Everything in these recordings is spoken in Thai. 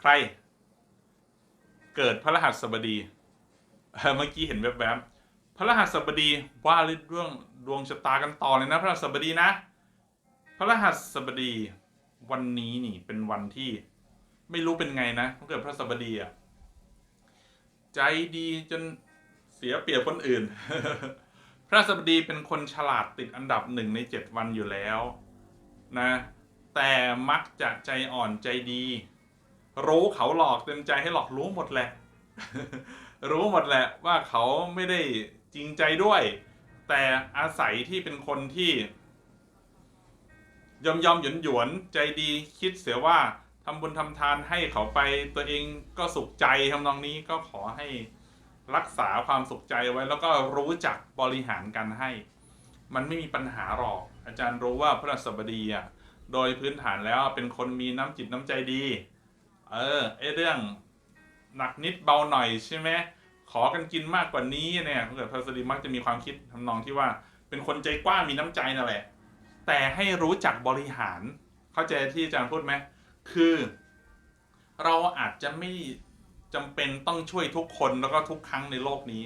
ใคร เกิดพระรหัสบดี เมื่อกี้เห็นแวบๆพระรหัสบดีว่าเรื่องดวงชะตากันต่อเลยนะพระรหัสบดีนะ พระรหัสบดีวันนี้นี่เป็นวันที่ไม่รู้เป็นไงนะถ้าเกิดพระสบดีอะใจดีจนเสียเปรียบคนอื่น พระสบดีเป็นคนฉลาดติดอันดับหนึ่งในเจ็ดวันอยู่แล้วนะ แต่มักจะใจอ่อนใจดี รู้เขาหลอกเต็มใจให้หลอกรู้หมดแหละ รู้หมดแหละว่าเขาไม่ได้จริงใจด้วย แต่อาศัยที่เป็นคนที่ ยอมยอมหยวนหยวนใจดีคิดเสียว่าทำบุญทำทานให้เขาไปตัวเองก็สุขใจทำนองนี้ก็ขอให้รักษาความสุขใจไว้แล้วก็รู้จักบริหารกันให้ มันไม่มีปัญหาหรอก อาจารย์รู้ว่าพระสบดีอะโดยพื้นฐานแล้วเป็นคนมีน้ำจิตน้ำใจดี เออไอเรื่องหนักนิดเบาหน่อยใช่ไหมขอกันกินมากกว่านี้เนี่ยถ้าเกิดพระสบดีมักจะมีความคิดทำนองที่ว่าเป็นคนใจกว้างมีน้ำใจนั่นแหละ แต่ให้รู้จักบริหาร เข้าใจที่อาจารย์พูดไหมคือ เราอาจจะไม่จำเป็นต้องช่วยทุกคนแล้วก็ทุกครั้งในโลกนี้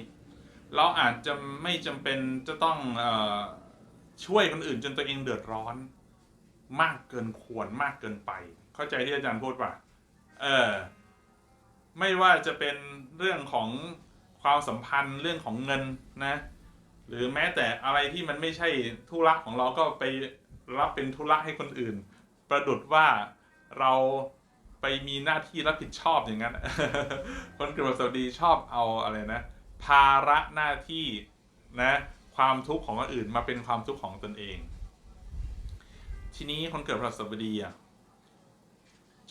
เราอาจจะไม่จำเป็นจะต้องออช่วยคนอื่นจนตัวเองเดือดร้อน มากเกินควรมากเกินไป เข้าใจที่อาจารย์พูดป่ะ เออไม่ว่าจะเป็นเรื่องของความสัมพันธ์เรื่องของเงินนะ หรือแม้แต่อะไรที่มันไม่ใช่ธุระของเราก็ไปรับเป็นธุระให้คนอื่น ประดุดว่าเราไปมีหน้าที่รับผิดชอบอย่างนั้น คนเกิดวัสดีชอบเอาอะไรนะ ภาระหน้าที่นะความทุกข์ของคนอื่นมาเป็นความทุกข์ของตนเอง ทีนี้คนเกิดพฤหัสบดีอะ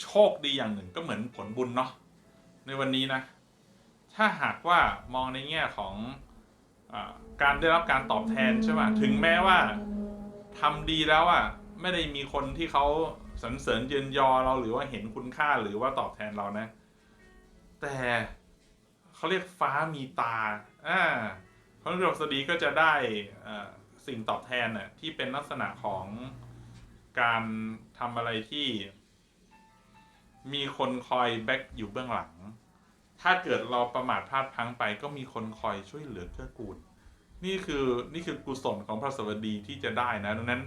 โชคดีอย่างหนึ่งก็เหมือนผลบุญเนาะในวันนี้นะ ถ้าหากว่ามองในแง่ของอการได้รับการตอบแทนใช่ไหมถึงแม้ว่าทำดีแล้วอะไม่ได้มีคนที่เขาสรรเสริญเยินยอเราหรือว่าเห็นคุณค่าหรือว่าตอบแทนเรานะ แต่เขาเรียกฟ้ามีตาอ่าพระฤหัสดีก็จะได้สิ่งตอบแทนน่ะที่เป็นลักษณะของการทำอะไรที่ มีคนคอยแบ็กอยู่เบื้องหลัง ถ้าเกิดเราประมาทพลาดพลั้งไป ก็มีคนคอยช่วยเหลือเกื้อกูล นี่คือนี่คือกุศลของพระสวัสดีที่จะได้นะดังนั้น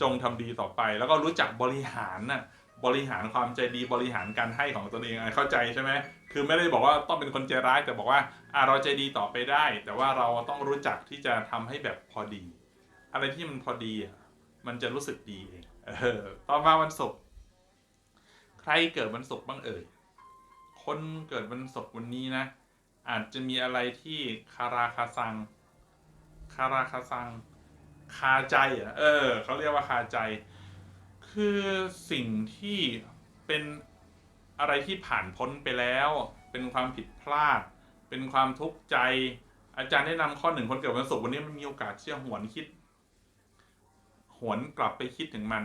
จงทำดีต่อไป แล้วก็รู้จักบริหารน่ะบริหารความใจดีบริหารการให้ของตนเองอะเข้าใจใช่ไหมคือไม่ได้บอกว่าต้องเป็นคนใจร้ายแต่บอกว่าอะเราใจดีต่อไปได้ แต่ว่าเราต้องรู้จักที่จะทำให้แบบพอดี อะไรที่มันพอดีอะมันจะรู้สึกดีเองเออต่อมาวันศุกร์ ใครเกิดวันศุกร์บ้างเอ่ย คนเกิดวันศุกร์วันนี้นะ อาจจะมีอะไรที่คาราคาซัง คาราคาซัง คาใจอะ เออ เขาเรียกว่าคาใจ คือสิ่งที่เป็นอะไรที่ผ่านพ้นไปแล้ว เป็นความผิดพลาด เป็นความทุกข์ใจ อาจารย์แนะนำข้อหนึ่งคนเกิดวันศุกร์วันนี้มันมีโอกาสที่จะหวนคิด หวนกลับไปคิดถึงมัน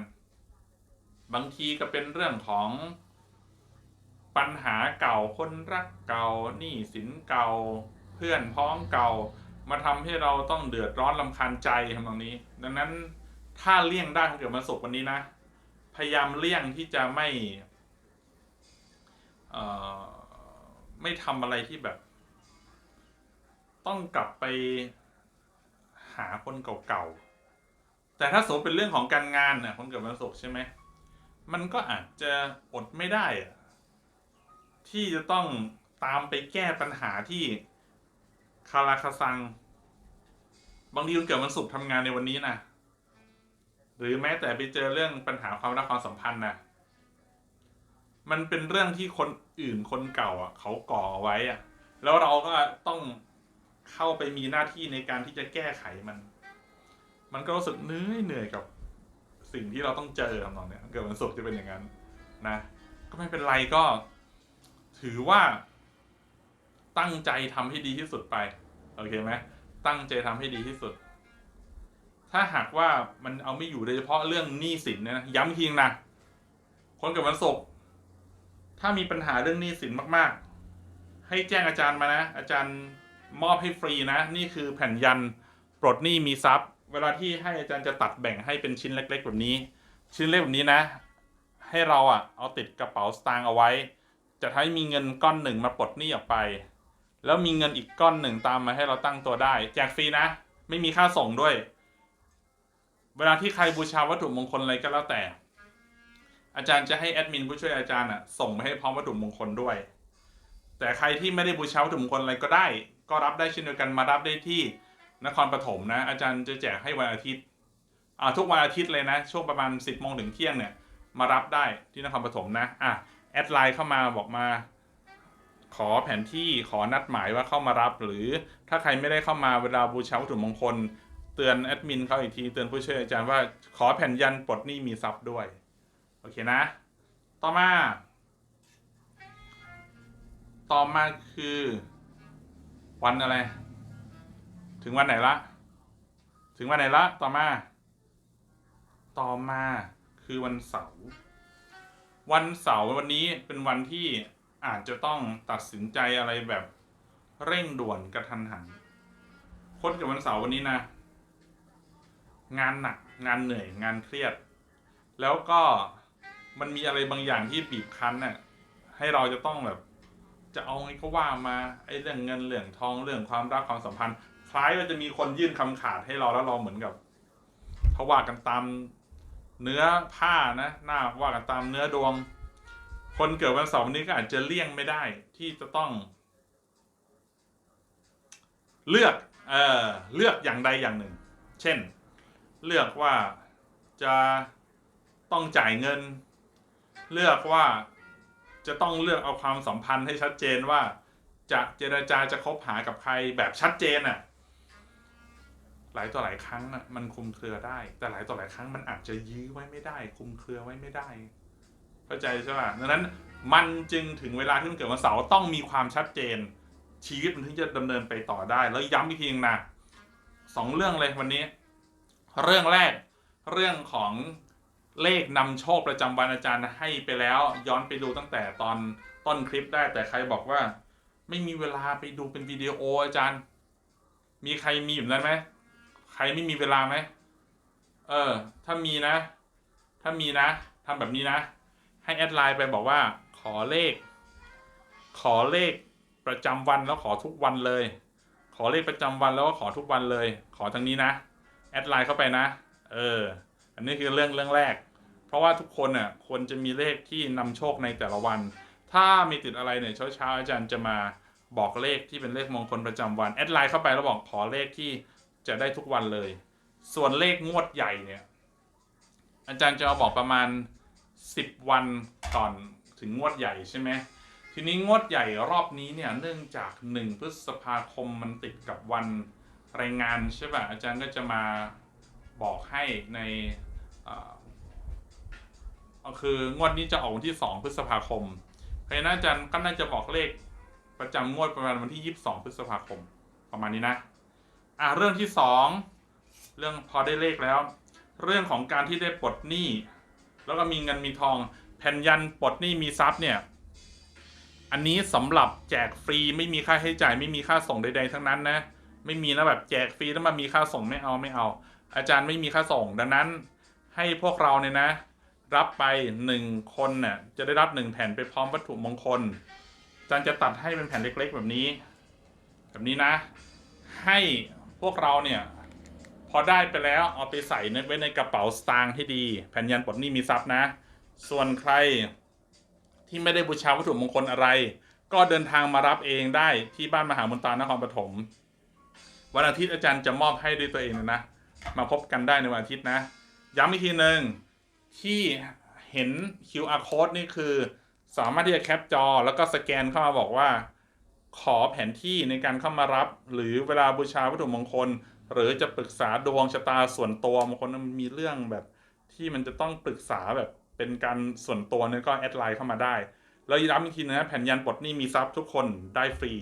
บางทีก็เป็นเรื่องของปัญหาเก่าคนรักเก่าหนี้สินเก่า เพื่อนพ้องเก่า มาทำให้เราต้องเดือดร้อนลำคาญใจทำตรงนี้ ดังนั้นถ้าเลี่ยงได้ของเกี่ยวกับวันศุกร์วันนี้นะ พยายามเลี่ยงที่จะไม่ไม่ทำอะไรที่แบบ ต้องกลับไปหาคนเก่าๆแต่ถ้าสมมติเป็นเรื่องของการงานเนี่ยคนเกิดวันศุกร์ใช่ไหม มันก็อาจจะอดไม่ได้อะที่จะต้องตามไปแก้ปัญหาที่คาราคาซัง บางทีคุณเกิดวันศุกร์ทำงานในวันนี้นะหรือแม้แต่ไปเจอเรื่องปัญหาความรักความสัมพันธ์นะมันเป็นเรื่องที่คนอื่นคนเก่าอะ เขาก่อเอาไว้อะ แล้วเราก็ต้องเข้าไปมีหน้าที่ในการที่จะแก้ไขมัน มันก็รู้สึกเหนื่อยเหนื่อยกับ สิ่งที่เราต้องเจอทำนองเนี้ยเกิดวันศุกร์จะเป็นอย่างนั้น นะ ก็ไม่เป็นไรก็ ถือว่า ตั้งใจทำให้ดีที่สุดไป โอเคไหมตั้งใจทำให้ดีที่สุด ถ้าหากว่ามันเอาไม่อยู่โดยเฉพาะเรื่องหนี้สินเนยนะย้ำอีกทีนะคนเกับวันศุกร์ถ้ามีปัญหาเรื่องหนี้สินมาก ๆ ให้แจ้งอาจารย์มานะ อาจารย์มอบให้ฟรีนะ นี่คือแผ่นยันปลดหนี้มีทรัพย์ เวลาที่ให้อาจารย์จะตัดแบ่งให้เป็นชิ้นเล็ก ๆ แบบนี้ ชิ้นเล็กแบบนี้นะ ให้เราอะเอาติดกระเป๋าสตางค์เอาไว้ จะให้มีเงินก้อนหนึ่งมาปลดหนี้ออกไป แล้วมีเงินอีกก้อนหนึ่งตามมาให้เราตั้งตัวได้แจกฟรีนะ ไม่มีค่าส่งด้วย เวลาที่ใครบูชาวัตถุมงคลอะไรก็แล้วแต่ อาจารย์จะให้แอดมินผู้ช่วยอาจารย์อะส่งไปให้พร้อมวัตถุมงคลด้วย แต่ใครที่ไม่ได้บูชาวัตถุมงคลอะไรก็ได้ ก็รับได้เช่นเดียวกันมารับได้ที่ นครปฐมนะ อาจารย์จะแจกให้วันอาทิตย์อ่าทุกวันอาทิตย์เลยนะ ช่วงประมาณ 10บโมงถึงเที่ยงเนี่ยมารับได้ที่นครปฐมนะอะแอดไลน์เข้ามาบอกมา ขอแผนที่ขอนัดหมายว่าเข้ามารับ หรือถ้าใครไม่ได้เข้ามาเวลาบูชาวัตถุมงคล เตือนแอดมินเขาอีกทีเตือนผู้ช่วยอาจารย์ว่าขอแผ่นยันปลดหนี้มีทรัพย์ด้วยโอเคนะ ต่อมา ต่อมาคือ วันอะไร ถึงวันไหนละ ถึงวันไหนละ ต่อมา ต่อมาคือวันเสาร์ วันเสาร์วันนี้เป็นวันที่อาจจะต้องตัดสินใจอะไรแบบเร่งด่วนกระทันหันคนกับวันเสาร์วันนี้นะ งานหนัก งานเหนื่อย งานเครียด แล้วก็มันมีอะไรบางอย่างที่บีบคั้นน่ะให้เราจะต้องแบบ จะเอาไงก็ว่ามาไอ้เรื่องเงินเรื่องทองเรื่องความรักความสัมพันธ์ ล้ายว่าจะมีคนยื่นคำขาดให้เราแล้วเราเหมือนกับเขาว่ากันตามเนื้อผ้านะหน้าว่ากันตามเนื้อดวง คนเกิดวันเสาร์นี้ก็อาจจะเลี่ยงไม่ได้ ที่จะต้อง เลือกเอ่อเลือกอย่างใดอย่างหนึ่ง เช่น เลือกว่าจะต้องจ่ายเงิน เลือกว่าจะต้องเลือกเอาความสัมพันธ์ให้ชัดเจนว่าจะเจรจาจะคบหากับใครแบบชัดเจนอะ หลายต่อหลายครั้งอะมันคุมเครือได้ แต่หลายต่อหลายครั้งมันอาจจะยื้อไว้ไม่ได้ คุมเครือไว้ไม่ได้ เข้าใจใช่ป่ะดังนั้นมันจึงถึงเวลาที่มันเกิดวันเสาร์ต้องมีความชัดเจน ชีวิตมันถึงจะดำเนินไปต่อได้ แล้วย้ำอีกทีนึงนะสองเรื่องเลยวันนี้ เรื่องแรกเรื่องของเลขนำโชคประจำวันอาจารย์ให้ไปแล้ว ย้อนไปดูตั้งแต่ตอนต้นคลิปได้แต่ใครบอกว่า ไม่มีเวลาไปดูเป็นวิดีโออาจารย์ มีใครมีแบบนั้นไหม ใครไม่มีเวลาไหมเออ ถ้ามีนะ ถ้ามีนะทำแบบนี้นะ ให้แอดไลน์ไปบอกว่า ขอเลข ขอเลขประจำวันแล้วขอทุกวันเลย ขอเลขประจำวันแล้วก็ขอทุกวันเลย ขอทางนี้นะแอดไลน์เข้าไปนะ เออ อันนี้คือเรื่องเรื่องแรก เพราะว่าทุกคนน่ะควรจะมีเลขที่นำโชคในแต่ละวัน ถ้ามีติดอะไรเนี่ยเช้าเช้าๆอาจารย์จะมาบอกเลขที่เป็นเลขมงคลประจำวันแอดไลน์เข้าไปแล้วบอกขอเลขที่ จะได้ทุกวันเลย ส่วนเลขงวดใหญ่เนี่ย อาจารย์จะมาบอกประมาณ 10 วันก่อนถึงงวดใหญ่ใช่ไหมทีนี้งวดใหญ่รอบนี้เนี่ยเนื่องจาก 1 พฤษภาคมมันติดกับวันแรงงานใช่ป่ะอาจารย์ก็จะมาบอกให้ในอ่อก็คืองวดนี้จะออกวันที่ 2 พฤษภาคมเพราะฉะนั้นอาจารย์ก็น่าจะบอกเลขประจำงวดประมาณวันที่ 22 พฤษภาคม ประมาณนี้นะ อะเรื่องที่2เรื่องพอได้เลขแล้ว เรื่องของการที่ได้ปลดหนี้ แล้วก็มีเงินมีทอง แผ่นยันปลดหนี้มีทรัพย์เนี่ย อันนี้สำหรับแจกฟรีไม่มีค่าใช้จ่าย ไม่มีค่าส่งใดๆทั้งนั้นนะ ไม่มีนะแบบแจกฟรีแล้วมามีค่าส่งไม่เอาไม่เอา อาจารย์ไม่มีค่าส่งดังนั้นให้พวกเราเนี่ยนะ รับไปหนึ่งคนเนี่ยจะได้รับหนึ่งแผ่นไปพร้อมวัตถุมงคลอาจารย์จะตัดให้เป็นแผ่นเล็ก ๆ แบบนี้ แบบนี้นะ ให้ พวกเราเนี่ย พอได้ไปแล้วเอาไปใส่ไว้ในกระเป๋าสตางค์ให้ดี แผ่นยันปลดหนี้มีทรัพย์นะ ส่วนใครที่ไม่ได้บูชาวัตถุมงคลอะไร ก็เดินทางมารับเองได้ที่บ้านมหามนตานครปฐมวันอาทิตย์อาจารย์จะมอบให้ด้วยตัวเองนะ มาพบกันได้ในวันอาทิตย์นะ ย้ำอีกทีหนึ่งที่เห็น QR code นี่คือ สามารถที่จะแคปจอ แล้วก็สแกนเข้ามาบอกว่า ขอแผนที่ในการเข้ามารับ หรือเวลาบูชาวัตถุมงคล หรือจะปรึกษาดวงชะตาส่วนตัวบางคนมันมีเรื่องแบบที่มันจะต้องปรึกษาแบบเป็นการส่วนตัวเนี่ยก็แอดไลน์เข้ามาได้ แล้วย้ำอีกทีนะแผ่นยันปลดนี้มีทรัพย์ทุกคนได้ฟรี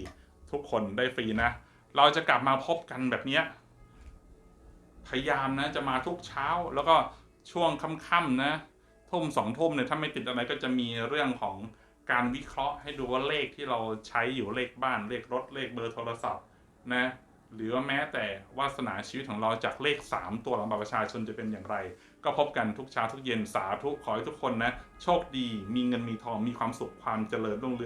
ทุกคนได้ฟรีนะ เราจะกลับมาพบกันแบบเนี้ยพยายามนะจะมาทุกเช้าแล้วก็ช่วงค่ำๆนะทุ่มสองทุ่มเนี่ยถ้าไม่ติดอะไรก็จะมีเรื่องของ การวิเคราะห์ให้ดูว่าเลขที่เราใช้อยู่เลขบ้านเลขรถเลขเบอร์โทรศัพท์นะหรือว่าแม้แต่วาสนาชีวิตของเราจากเลข 3 ตัวหลังบัตรประชาชนจะเป็นอย่างไร ก็พบกันทุกเช้าทุกเย็นสาธุขอให้ทุกคนนะ โชคดี มีเงินมีทองมีความสุขความเจริญรุ่งเรือง